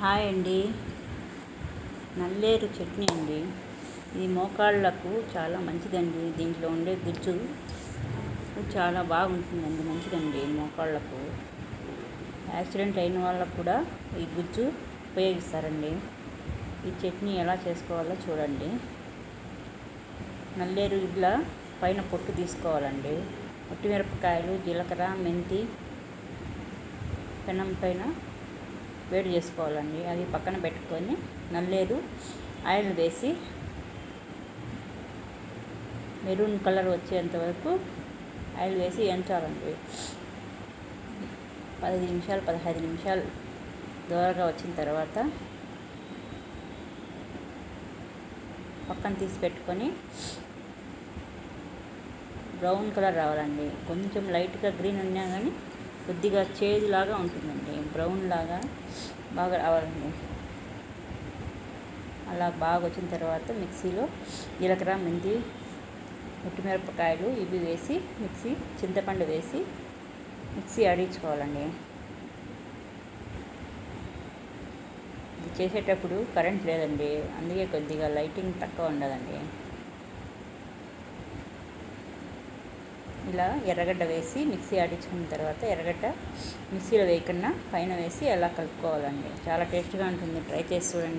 Hi అండి. నల్లేరు చట్నీ అండి. ఇది మోకాళ్ళకు చాలా మంచిదండి. దీంట్లో ఉండే గుజ్జు చాలా బాగుంటుందండి. మంచిదండి మోకాళ్ళకు. యాక్సిడెంట్ అయిన వాళ్ళకు కూడా ఈ గుజ్జు ఉపయోగిస్తారండి. ఈ చట్నీ ఎలా చేసుకోవాలో చూడండి. నల్లేరు ఇట్లా పైన పొట్టు తీసుకోవాలండి. మిరపకాయలు జీలకర్ర మెంతి పెనం పైన వేడి చేసుకోవాలండి. అది పక్కన పెట్టుకొని నల్లేరు ఆయిల్ వేసి మెరూన్ కలర్ వచ్చేంత వరకు ఆయిల్ వేసి ఎంచాలండి. పదిహేను నిమిషాలు పదహైదు నిమిషాలు దూరంగా వచ్చిన తర్వాత పక్కన తీసి పెట్టుకొని బ్రౌన్ కలర్ రావాలండి. కొంచెం లైట్గా గ్రీన్ ఉన్నా కానీ కొద్దిగా చేదులాగా ఉంటుందండి. బ్రౌన్ లాగా బాగా రావాలండి. అలా బాగా వచ్చిన తర్వాత మిక్సీలో జీలకర్ర మెంతి మిరపకాయలు ఇవి వేసి మిక్సీ చింతపండు వేసి మిక్సీ ఆడించుకోవాలండి. ఇది చేసేటప్పుడు కరెంట్ లేదండి. అందుకే కొద్దిగా లైటింగ్ తక్కువ ఉండదండి. ఇలా ఎర్రగడ్డ వేసి మిక్సీ ఆడించుకున్న తర్వాత ఎర్రగడ్డ మిక్సీలో వేయకుండా పైన వేసి అలా కలుపుకోవాలండి. చాలా టేస్ట్గా ఉంటుంది. ట్రై చేసి చూడండి.